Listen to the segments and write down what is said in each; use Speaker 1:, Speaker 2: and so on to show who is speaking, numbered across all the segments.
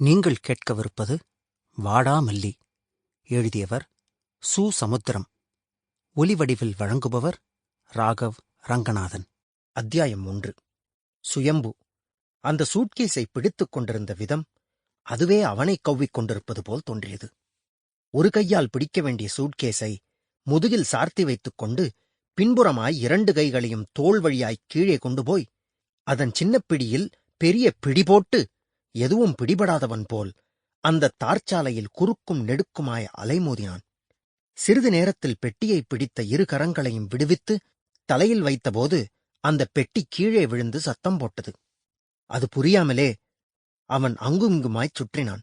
Speaker 1: நீங்கள் கேட்கவிருப்பது வாடாமல்லி எழுதியவர் சு சமுத்திரம் ஒலிவடிவில் வழங்குபவர் ராகவ் ரங்கநாதன். அத்தியாயம் ஒன்று. சுயம்பு. அந்த சூட்கேஸை பிடித்துக் கொண்டிருந்த விதம் அதுவே அவனை கவ்விக் கொண்டிருப்பது போல் தோன்றியது. ஒரு கையால் பிடிக்க வேண்டிய சூட்கேஸை முதுகில் சார்த்தி வைத்துக் கொண்டு பின்புறமாய் இரண்டு கைகளையும் தோள் வழியாய் கீழே கொண்டு போய் அதன் சின்ன பிடியில் பெரிய பிடி போட்டு எதுவும் பிடிபடாதவன் போல் அந்த தார்ச்சாலையில் குறுக்கும் நெடுக்குமாய் அலைமோதினான். சிறிது நேரத்தில் பெட்டியை பிடித்த இரு கரங்களையும் விடுவித்து தலையில் வைத்தபோது அந்த பெட்டி கீழே விழுந்து சத்தம் போட்டது. அது புரியாமலே அவன் அங்குமிங்குமாய்ச் சுற்றினான்.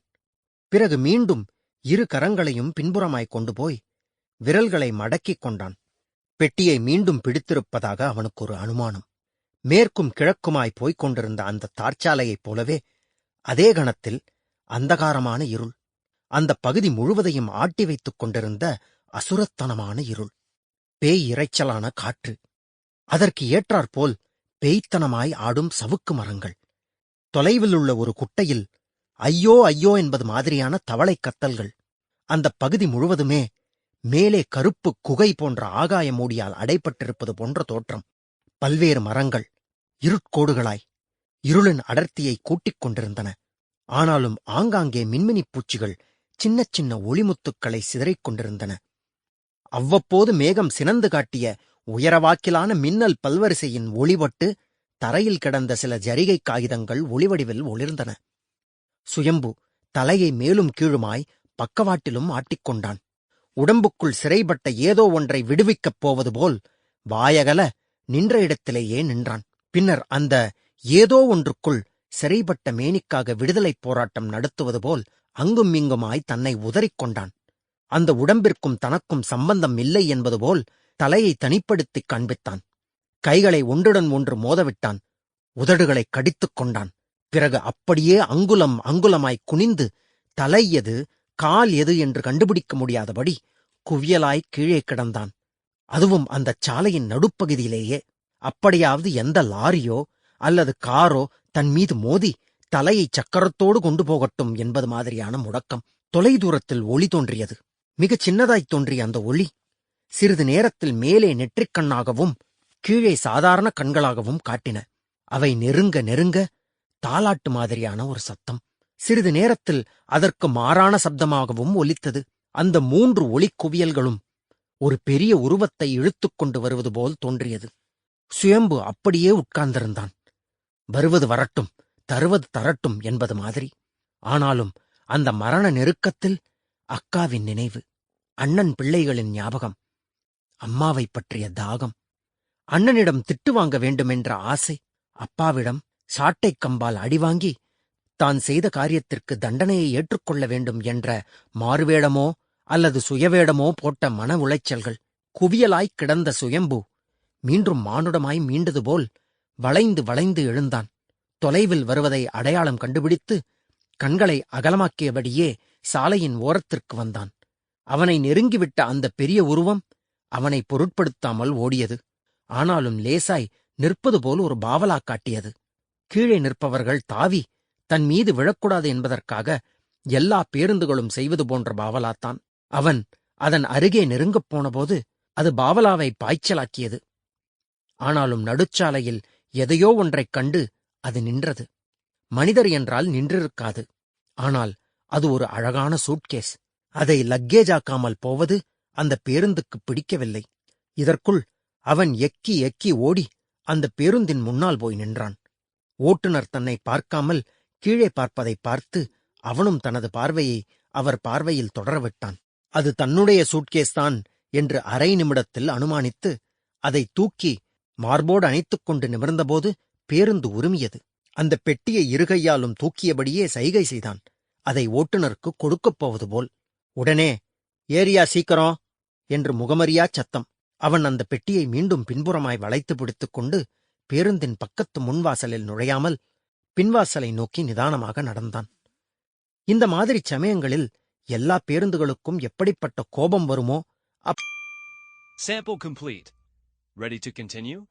Speaker 1: பிறகு மீண்டும் இரு கரங்களையும் பின்புறமாய்க் கொண்டு போய் விரல்களை மடக்கிக் கொண்டான். பெட்டியை மீண்டும் பிடித்திருப்பதாக அவனுக்கு ஒரு அனுமானம். மேற்கும் கிழக்குமாய் போய்க் கொண்டிருந்த அந்த தார்ச்சாலையைப் போலவே அதே கணத்தில் அந்தகாரமான இருள் அந்த பகுதி முழுவதையும் ஆட்டி வைத்துக் கொண்டிருந்த அசுரத்தனமான இருள் பேய் இரைச்சலான காற்று. அதற்கு ஏற்றாற்போல் பேய்த்தனமாய் ஆடும் சவுக்கு மரங்கள். தொலைவில் உள்ள ஒரு குட்டையில் ஐயோ ஐயோ என்பது மாதிரியான தவளை கத்தல்கள். அந்த பகுதி முழுவதுமே மேலே கருப்பு குகை போன்ற ஆகாய மூடியால் அடைப்பட்டிருப்பது போன்ற தோற்றம். பல்வேறு மரங்கள் இருட்கோடுகளாய் இருளின் அடர்த்தியை கூட்டிக் கொண்டிருந்தன. ஆனாலும் ஆங்காங்கே மின்மினிப் பூச்சிகள் சின்ன சின்ன ஒளிமுத்துக்களை சிதறிக் கொண்டிருந்தன. அவ்வப்போது மேகம் சினந்து காட்டிய உயரவாக்கிலான மின்னல் பல்வரிசையின் ஒளிவட்டு தரையில் கிடந்த சில ஜரிகை காகிதங்கள் ஒளிவடிவில் ஒளிர்ந்தன. சுயம்பு தலையை மேலும் கீழுமாய் பக்கவாட்டிலும் ஆட்டிக்கொண்டான் உடம்புக்குள் சிறைப்பட்ட ஏதோ ஒன்றை விடுவிக்கப் போவது போல் வாயகல நின்ற இடத்திலேயே நின்றான். பின்னர் அந்த ஏதோ ஒன்றுக்குள் சிறைப்பட்ட மேனிக்காக விடுதலைப் போராட்டம் நடத்துவது போல் அங்கும் இங்குமாய் தன்னை உதறிக்கொண்டான் அந்த உடம்பிற்கும் தனக்கும் சம்பந்தம் இல்லை என்பது போல் தலையை தனிப்படுத்திக் காண்பித்தான். கைகளை ஒன்றுடன் ஒன்று மோதவிட்டான். உதடுகளைக் கடித்துக் கொண்டான். பிறகு அப்படியே அங்குலம் அங்குலமாய் குனிந்து தலை எது கால் எது என்று கண்டுபிடிக்க முடியாதபடி குவியலாய் கீழே கிடந்தான். அதுவும் அந்தச் சாலையின் நடுப்பகுதியிலேயே. அப்படியாவது எந்த லாரியோ அல்லது காரோ தன் மீது மோதி தலையை சக்கரத்தோடு கொண்டு போகட்டும் என்பது மாதிரியான முடக்கம் தொலைதூரத்தில் ஒளி தோன்றியது. மிகச் சின்னதாய்த் தோன்றிய அந்த ஒளி சிறிது நேரத்தில் மேலே நெற்றிக் கண்ணாகவும் கீழே சாதாரண கண்களாகவும் காட்டின. அவை நெருங்க நெருங்க தாலாட்டு மாதிரியான ஒரு சத்தம். சிறிது நேரத்தில் அதற்கு மாறான சப்தமாகவும் ஒலித்தது. அந்த மூன்று ஒளிக் குவியல்களும் ஒரு பெரிய உருவத்தை இழுத்துக் கொண்டு வருவது போல் தோன்றியது. சுயம்பு அப்படியே உட்கார்ந்திருந்தான். வருவது வரட்டும் தருவது தரட்டும் என்பது மாதிரி. ஆனாலும் அந்த மரண நெருக்கத்தில் அக்காவின் நினைவு அண்ணன் பிள்ளைகளின் ஞாபகம் அம்மாவைப் பற்றிய தாகம் அண்ணனிடம் திட்டு வாங்க வேண்டுமென்ற ஆசை அப்பாவிடம் சாட்டைக் கம்பால் அடிவாங்கி தான் செய்த காரியத்திற்கு தண்டனையை ஏற்றுக்கொள்ள வேண்டும் என்ற மாறுவேடமோ அல்லது சுயவேடமோ போட்ட மன உளைச்சல்கள் குவியலாய்க் கிடந்த சுயம்பு மீண்டும் மானுடமாய் மீண்டது போல் வளைந்து வளைந்து எழுந்தான். தொலைவில் வருவதை அடையாளம் கண்டுபிடித்து கண்களை அகலமாக்கியபடியே சாலையின் ஓரத்திற்கு வந்தான். அவனை நெருங்கிவிட்ட அந்த பெரிய உருவம் அவனை பொருட்படுத்தாமல் ஓடியது. ஆனாலும் லேசாய் நிற்பது போல் ஒரு பாவலா காட்டியது. கீழே நிற்பவர்கள் தாவி தன் மீது விழக்கூடாது என்பதற்காக எல்லா பேருந்துகளும் செய்வது போன்ற பாவலாத்தான். அவன் அதன் அருகே நெருங்கப் போனபோது அது பாவலாவை பாய்ச்சலாக்கியது. ஆனாலும் நடுச்சாலையில் எதையோ ஒன்றைக் கண்டு அது நின்றது. மனிதர் என்றால் நின்றிருக்காது. ஆனால் அது ஒரு அழகான சூட்கேஸ். அதை லக்கேஜ் ஆக்காமல் போவது அந்த பேருந்துக்கு பிடிக்கவில்லை. இதற்குள் அவன் எக்கி எக்கி ஓடி அந்த பேருந்தின் முன்னால் போய் நின்றான். ஓட்டுநர் தன்னை பார்க்காமல் கீழே பார்ப்பதை பார்த்து அவனும் தனது பார்வையை அவர் பார்வையில் தொடரவிட்டான். அது தன்னுடைய சூட்கேஸ்தான் என்று அரை நிமிடத்தில் அனுமானித்து அதை தூக்கி மார்போடு அணைத்துக் கொண்டு நிமிர்ந்தபோது பேருந்து உருமியது. அந்த பெட்டியை இருகையாலும் தூக்கியபடியே சைகை செய்தான். அதை ஓட்டுநருக்கு கொடுக்கப் போவது போல். உடனே ஏரியா சீக்கிரம்! என்று முகமறியாச் சத்தம். அவன் அந்த பெட்டியை மீண்டும் பின்புறமாய் வளைத்து பிடித்துக் கொண்டு பேருந்தின் பக்கத்து முன்வாசலில் நுழையாமல் பின்வாசலை நோக்கி நிதானமாக நடந்தான். இந்த மாதிரி சமயங்களில் எல்லா பேருந்துகளுக்கும் எப்படிப்பட்ட கோபம் வருமோ
Speaker 2: அப் கம்ப்ளீட் Ready to continue?